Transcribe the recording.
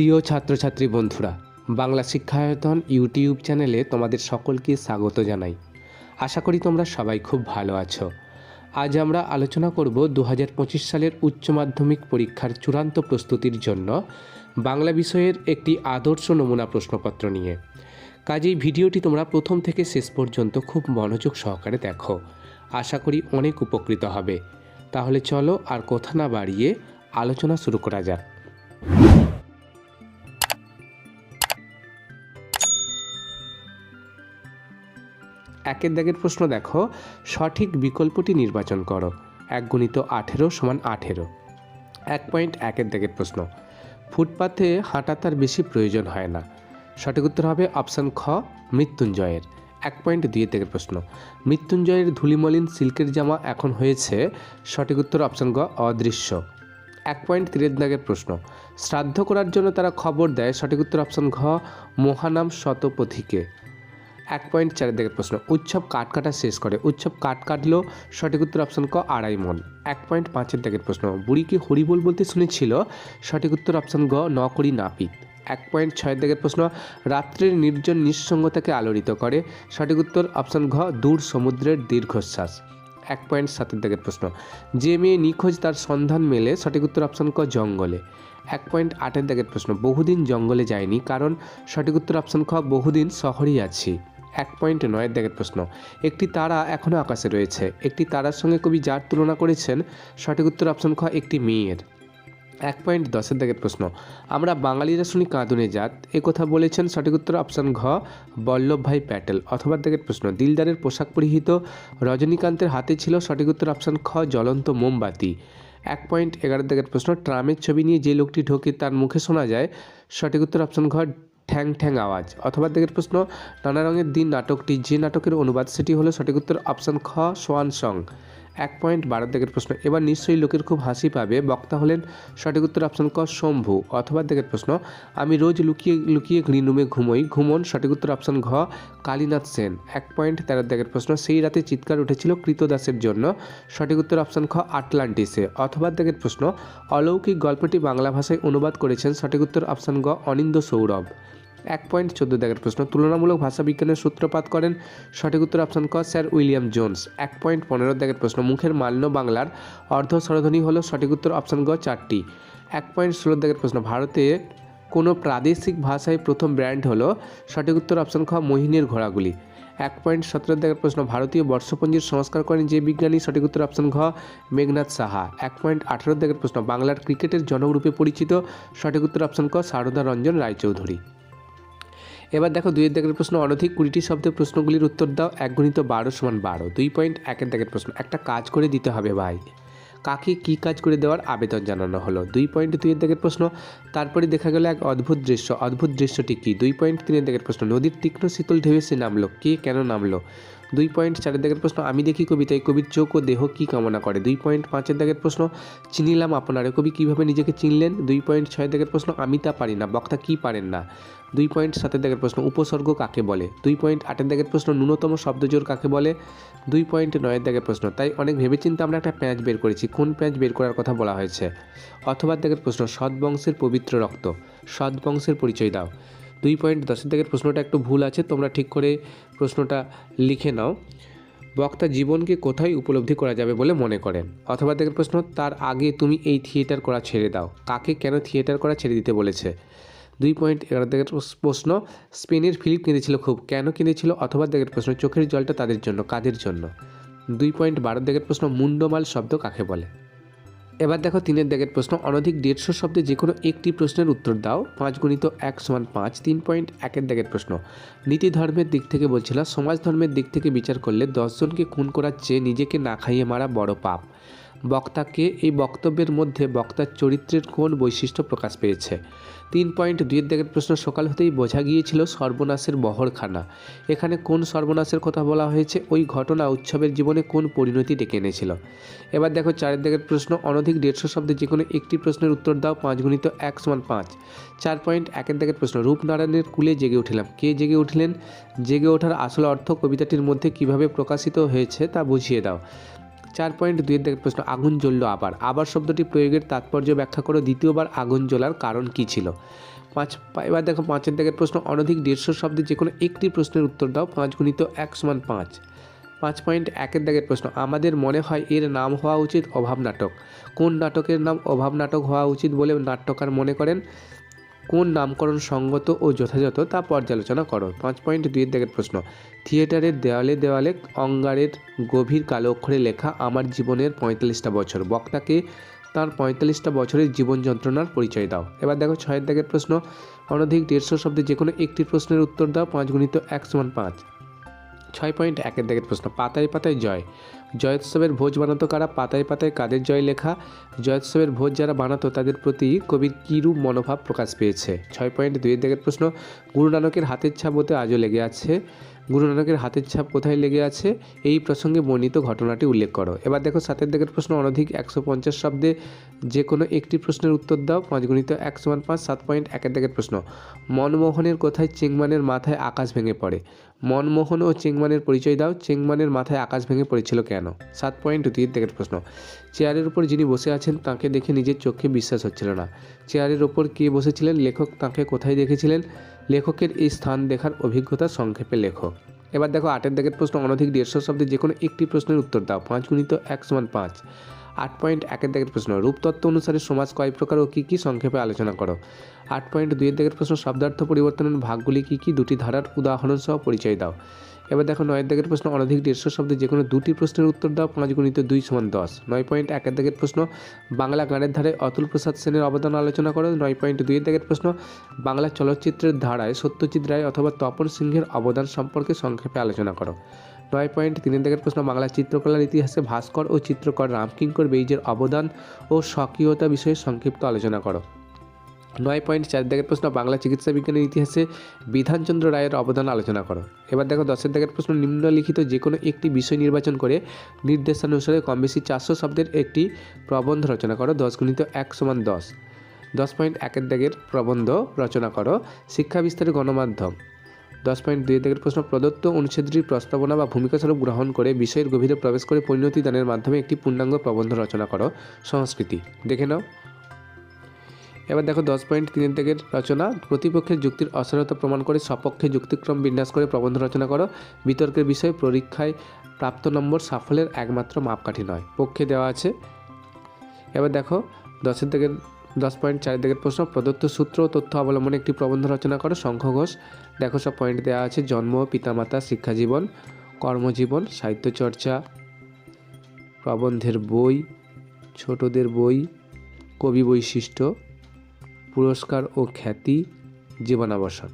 প্রিয় ছাত্রছাত্রী বন্ধুরা, বাংলা শিক্ষায়তন ইউটিউব চ্যানেলে তোমাদের সকলকে স্বাগত জানাই। আশা করি তোমরা সবাই খুব ভালো আছো। আজ আমরা আলোচনা করব দু হাজার পঁচিশ সালের উচ্চ মাধ্যমিক পরীক্ষার চূড়ান্ত প্রস্তুতির জন্য বাংলা বিষয়ের একটি আদর্শ নমুনা প্রশ্নপত্র নিয়ে। কাজেই ভিডিওটি তোমরা প্রথম থেকে শেষ পর্যন্ত খুব মনোযোগ সহকারে দেখো। আশা করি অনেক উপকৃত হবে। তাহলে চলো আর কথা না বাড়িয়ে আলোচনা শুরু করা যাক। একের দাগের প্রশ্ন দেখো, সঠিক বিকল্পটি নির্বাচন করো এক গুণিত আঠেরো সমান আঠেরো। এক পয়েন্ট একের দাগের প্রশ্ন ফুটপাথে হাঁটা তার বেশি প্রয়োজন হয় না। সঠিক উত্তর হবে অপশান খ, মৃত্যুঞ্জয়ের। এক পয়েন্ট দুই দাগের প্রশ্ন, মৃত্যুঞ্জয়ের ধুলিমলিন সিল্কের জামা এখন হয়েছে? সঠিক উত্তর অপশান গ, অদৃশ্য। এক পয়েন্ট তিনের দাগের প্রশ্ন, শ্রাদ্ধ করার জন্য তারা খবর দেয়? সঠিক উত্তর অপশান ঘ, মহানাম শতপথীকে। এক পয়েন্ট চারের দিকের প্রশ্ন। উৎসব কাঠ কাটা শেষ করে। উৎসব কাঠ কাটলো, সঠিক উত্তর অপশন ক, আড়াই মন। এক পয়েন্ট পাঁচের দিকের প্রশ্ন। বুড়িকে হরিবোল বলতে শুনেছিল? সঠিক উত্তর অপশন গ, ন করি নাপিত। এক পয়েন্ট ছয়ের দিকের প্রশ্ন। রাত্রির নির্জন নিঃসঙ্গতাকে আলোড়িত করে। সঠিক উত্তর অপশন ঘ, দূর সমুদ্রের দীর্ঘশ্বাস। এক পয়েন্ট সাতের দিকের প্রশ্ন। যে মেয়ে নিখোঁজ তার সন্ধান মেলে, সঠিক উত্তর অপশন ক, জঙ্গলে। এক পয়েন্ট আটের দিকের প্রশ্ন। বহুদিন জঙ্গলে যায়নি, কারণ সঠিক উত্তর অপশন খ, বহুদিন শহরেই আছি। এক পয়েন্ট নয়ের দাগের প্রশ্ন। একটি তারা এখনও আকাশে রয়েছে। একটি তারার সঙ্গে কবি যার তুলনা করেছেন, সঠিক উত্তর অপশন খ, একটি মেয়ের। এক পয়েন্ট দশের দাগের প্রশ্ন। আমরা বাঙালিরা শুনি কাঁদুনে জাত। এ কথা বলেছেন সঠিক উত্তর অপশন ঘ বল্লভভাই প্যাটেল। অথবা দাগের প্রশ্ন, দিলদারের পোশাক পরিহিত রজনীকান্তের হাতে ছিল সঠিক উত্তর অপশন খ, জ্বলন্ত মোমবাতি। এক পয়েন্ট এগারো দাগের প্রশ্ন, ট্রামের ছবি নিয়ে যে লোকটি ঢোকে তার মুখে শোনা যায়, সঠিক উত্তর অপশন ঘ ঠ্যাং ঠ্যাং আওয়াজ। অথবা দেখের প্রশ্ন, নানা রঙের দিন নাটকটি, যে নাটকের অনুবাদ, সেটি হলো সঠিক উত্তর অপশান খ, সোয়ান সং। এক পয়েন্ট, বারো দিকের প্রশ্ন, এবার নিশ্চয়ই লোকের খুব হাসি পাবে। বক্তা হলেন সঠিক উত্তর অপশান ক, শম্ভু। অথবা দিকের প্রশ্ন, আমি রোজ লুকিয়ে লুকিয়ে গ্রিন রুমে ঘুমোই। ঘুমন, সঠিক উত্তর অপশান ঘ, কালীনাথ সেন। এক পয়েন্ট, তেরো দিকের প্রশ্ন, সেই রাতে চিৎকার উঠেছিল কৃতদাসের জন্য। সঠিক উত্তর অপশান খ, আটলান্টিসে। অথবা দিকের প্রশ্ন, অলৌকিক গল্পটি বাংলা ভাষায় অনুবাদ করেছেন সঠিক উত্তর অপশান গ অনিন্দ সৌরভ। এক পয়েন্ট চোদ্দ দাগের প্রশ্ন। তুলনামূলক ভাষাবিজ্ঞানের সূত্রপাত করেন সঠিক উত্তর অপশন ক, স্যার উইলিয়াম জোন্স। এক পয়েন্ট পনেরো দাগের প্রশ্ন। মুখের মাল্য বাংলার অর্ধ স্বরধ্বনি হল সঠিক উত্তর অপশন গ, চারটি। এক পয়েন্ট ষোলো দাগের প্রশ্ন। ভারতে কোনো প্রাদেশিক ভাষায় প্রথম ব্র্যান্ড হলো সঠিক উত্তর অপশন খ, মোহিনীর ঘোড়াগুলি। এক পয়েন্ট সতেরো দাগের প্রশ্ন। ভারতীয় বর্ষপঞ্জির সংস্কার করেন যে বিজ্ঞানী সঠিক উত্তর অপশন ঘ মেঘনাথ সাহা। এক পয়েন্ট আঠারো দাগের প্রশ্ন। বাংলার ক্রিকেটের জনকরূপে পরিচিত সঠিক উত্তর অপশন ক, সারদা রঞ্জন রায়চৌধুরী। এবার দেখো দুইয়ের দাগের প্রশ্ন অনধিক, কুড়িটি শব্দের প্রশ্নগুলির উত্তর দাও, এক গুণিত বারো সমান বারো। দুই পয়েন্ট একের দাগের প্রশ্ন। একটা কাজ করে দিতে হবে ভাই। কাকে কী কাজ করে দেওয়ার আবেদন জানানো হলো? দুই পয়েন্ট দুইয়ের দাগের প্রশ্ন। তারপরে দেখা গেল এক অদ্ভুত দৃশ্য। অদ্ভুত দৃশ্যটি কী? দুই পয়েন্ট তিনের দাগের প্রশ্ন। নদীর তীক্ষ্ণ শীতল ঢেউ এসে নামলো। কে কেন নামলো? দুই পয়েন্ট চারের দাগের প্রশ্ন। আমি দেখি কবিতায় কবির চোখ ও দেহ কী কামনা করে? দুই পয়েন্ট পাঁচের দাগের প্রশ্ন। চিনিলাম আপনারে। কবি কীভাবে নিজেকে চিনলেন? দুই পয়েন্ট ছয়ের দাগের প্রশ্ন। আমি তা পারি না। বক্তা কী পারেন না? দুই পয়েন্ট সাতের দাগের প্রশ্ন, উপসর্গ কাকে বলে? দুই পয়েন্ট আটের দাগের প্রশ্ন, ন্যূনতম শব্দজোর কাকে বলে? দুই পয়েন্ট নয়ের দাগের প্রশ্ন, তাই অনেক ভেবেচিন্তে আমরা একটা প্যাঁচ বের করেছি, কোন প্যাঁচ বের করার কথা বলা হয়েছে? অথবা দাগের প্রশ্ন সৎবংশের পবিত্র রক্ত সৎবংশের পরিচয় দাও। দুই পয়েন্ট দশের দাগের প্রশ্নটা একটু ভুল আছে, তোমরা ঠিক করে প্রশ্নটা লিখে নাও। বক্তা জীবনকে কোথায় উপলব্ধি করা যাবে বলে মনে করেন? অথবা দেখেন প্রশ্ন, তার আগে তুমি এই থিয়েটার করা ছেড়ে দাও। কাকে কেন থিয়েটার করা ছেড়ে দিতে বলেছে? দুই পয়েন্ট এগারো দেখের প্রশ্ন, স্পেনের ফিলিপ কিনেছিল খুব। কেন কিনেছিল অথবা দেখের প্রশ্ন, চোখের জলটা তাদের জন্য, কাদের জন্য? দুই পয়েন্ট বারো দেখের প্রশ্ন, মুন্ডমাল শব্দ কাকে বলে? এবার দেখো তিনের দাগের প্রশ্ন, অনধিক দেড়শো শব্দে যে কোনো একটি প্রশ্নের উত্তর দাও। পাঁচ গুণিত এক সমান পাঁচ, তিন পয়েন্ট একের দাগের প্রশ্ন। নীতি ধর্মের দিক থেকে বলছিলাম সমাজ ধর্মের দিক থেকে বিচার করলে দশজনকে খুন করার চেয়ে নিজেকে না খাইয়ে মারা বড় পাপ। বক্তাকে এই বক্তব্যের মধ্যে বক্তার চরিত্রের কোন বৈশিষ্ট্য প্রকাশ পেয়েছে? তিন পয়েন্ট দুইয়ের দিকের প্রশ্ন সকাল হতেই বোঝা গিয়েছিল সর্বনাশের বহরখানা। এখানে কোন সর্বনাশের কথা বলা হয়েছে? ওই ঘটনা উৎসবের জীবনে কোন পরিণতি ডেকে এনেছিল? এবার দেখো চারের দিকের প্রশ্ন, অনধিক দেড়শো শব্দে যে কোনো একটি প্রশ্নের উত্তর দাও, পাঁচ গুণিত এক সমান পাঁচ। চার পয়েন্ট একের দিকের প্রশ্ন, রূপনারায়ণের কুলে জেগে উঠিলাম। কে জেগে উঠলেন? জেগে ওঠার আসল অর্থ কবিতাটির মধ্যে কীভাবে প্রকাশিত হয়েছে তা বুঝিয়ে দাও। চার পয়েন্ট দুইয়ের দিকের প্রশ্ন, আগুন জ্বললো আবার। আবার শব্দটি প্রয়োগের তাৎপর্য ব্যাখ্যা করো দ্বিতীয়বার আগুন জ্বলার কারণ কী ছিল? পাঁচ, এবার দেখো পাঁচের দাগের প্রশ্ন, অনধিক দেড়শো শব্দে যে কোনো একটি প্রশ্নের উত্তর দাও, পাঁচ গুণিত এক সমান পাঁচ। পাঁচ পয়েন্ট একের দাগের প্রশ্ন, আমাদের মনে হয় এর নাম হওয়া উচিত অভাব নাটক। কোন নাটকের নাম অভাব নাটক হওয়া উচিত বলে নাট্যকার মনে করেন? কোন নামকরণ সঙ্গত ও যথাযথ তা পর্যালোচনা করো। পাঁচ পয়েন্ট দুইয়ের দেখের প্রশ্ন। থিয়েটারের দেওয়ালে দেওয়ালে অঙ্গারের গভীর কালো অক্ষরে লেখা, আমার জীবনের পঁয়তাল্লিশটা বছর। বক্তাকে তার পঁয়তাল্লিশটা বছরের জীবন যন্ত্রণার পরিচয় দাও। এবার দেখো ছয়ের দাগের প্রশ্ন। অনধিক দেড়শো শব্দে যে কোনো একটি প্রশ্নের উত্তর দাও, পাঁচ গুণিত এক সমান পাঁচ। ছয় পয়েন্ট একের দাগের প্রশ্ন, পাতায় পাতায় জয়। জয়োৎসবের ভোজ বানাতো কারা? পাতায় পাতায় কাদের জয় লেখা? জয়োৎসবের ভোজ যারা বানাতো, তাদের প্রতি কবির কীরূপ মনোভাব প্রকাশ পেয়েছে? ছয় পয়েন্ট দুইয়ের দাগের প্রশ্ন, গুরু নানকের হাতের ছাপ হতে আজও লেগে আছে। গুরু নানকের হাতের ছাপ কোথায় লেগে আছে? এই প্রসঙ্গে বর্ণিত ঘটনাটি উল্লেখ করো। এবার দেখো সাতের দাগের প্রশ্ন, অনধিক একশো পঞ্চাশ শব্দে যে কোনো একটি প্রশ্নের উত্তর দাও, পাঁচ গুণিত এক সমান পাঁচ, সাত পয়েন্ট একের দাগের প্রশ্ন, মনমোহনের কোথায় চেংমানের মাথায় আকাশ ভেঙে পড়ে? মনমোহন ও চেংমানের পরিচয় দাও। চেংমানের মাথায় আকাশ ভেঙে পড়েছিল কেন? সাত পয়েন্ট তিন দাগের প্রশ্ন। চেয়ারের উপর যিনি বসে আছেন, তাকে দেখে নিজের চোখে বিশ্বাস হচ্ছিল না। চেয়ারের ওপর কে বসেছিলেন? লেখক তাকে কোথায় দেখেছিলেন? লেখকের এই স্থান দেখার অভিজ্ঞতা সংক্ষেপে লেখো। এবার দেখো আটের দাগের প্রশ্ন। অনধিক দেড়শো শব্দে যে কোনো একটি প্রশ্নের উত্তর দাও। পাঁচ গুণিত এক সমান পাঁচ। আট পয়েন্ট একের দাগের প্রশ্ন, রূপতত্ত্ব অনুসারে সমাজ কয় প্রকার ও কী কী সংক্ষেপে আলোচনা করো? আট পয়েন্ট দুইয়ের দাগের প্রশ্ন, শব্দার্থ পরিবর্তনের ভাগগুলি কী কী, দুটি ধারার উদাহরণ সহ পরিচয় দাও। এবার দেখো নয়ের দাগের প্রশ্ন, অনধিক দেড়শো শব্দে যে কোনো দুটি প্রশ্নের উত্তর দাও, পাঁচ গুণিত দুই সমান দশ। নয় পয়েন্ট একের দাগের প্রশ্ন, বাংলা গানের ধারে অতুল প্রসাদ সেনের অবদান আলোচনা করো। নয় পয়েন্ট দুইয়ের দাগের প্রশ্ন, বাংলা চলচ্চিত্রের ধারায় সত্যজিৎ রায় অথবা তপন সিংহের অবদান সম্পর্কে সংক্ষেপে আলোচনা করো। নয় পয়েন্ট, তিনের দাগের প্রশ্ন বাংলা চিত্রকলার ইতিহাসে ভাস্কর ও চিত্রকর রামকিঙ্কর বেইজের অবদান ও স্বকীয়তা বিষয়ে সংক্ষিপ্ত আলোচনা করো। নয় পয়েন্ট, চার দাগের প্রশ্ন, বাংলা চিকিৎসা বিজ্ঞানের ইতিহাসে বিধানচন্দ্র রায়ের অবদান আলোচনা করো। এবার দেখো, দশের দাগের প্রশ্ন, নিম্নলিখিত যে কোনো একটি বিষয় নির্বাচন করে নির্দেশানুসারে কম বেশি চারশো শব্দের একটি প্রবন্ধ রচনা করো, দশ গুণিত এক সমান দশ। দশ পয়েন্ট, একের দাগের প্রবন্ধ রচনা করো, শিক্ষা বিস্তারে গণমাধ্যম। দশ পয়েন্ট দুই দাগের প্রশ্ন, প্রদত্ত অনুচ্ছেদটির প্রস্তাবনা বা ভূমিকা স্বরূপ গ্রহণ করে বিষয়ের গভীরে প্রবেশ করে পরিণতি দানের মাধ্যমে একটি পূর্ণাঙ্গ প্রবন্ধ রচনা করো। সংস্কৃতি, দেখে নাও। এবার দেখো দশ পয়েন্ট তিনের দাগের রচনা, প্রতিপক্ষের যুক্তির অসারতা প্রমাণ করে সপক্ষে যুক্তিক্রম বিন্যাস করে প্রবন্ধ রচনা করো। বিতর্কের বিষয়ে, পরীক্ষায় প্রাপ্ত নম্বর সাফল্যের একমাত্র মাপকাঠি নয়। পক্ষে দেওয়া আছে। এবার দেখো দশের দাগের দশ পয়েন্ট চারিদিকের প্রশ্ন, প্রদত্ত সূত্র তথ্য অবলম্বনে একটি প্রবন্ধ রচনা করো, শঙ্খ ঘোষ। দেখো, সব পয়েন্ট দেওয়া আছে, জন্ম, পিতামাতা, শিক্ষাজীবন, কর্মজীবন সাহিত্যচর্চা প্রবন্ধের বই, ছোটদের বই, কবি বৈশিষ্ট্য, পুরস্কার ও খ্যাতি জীবনাবসান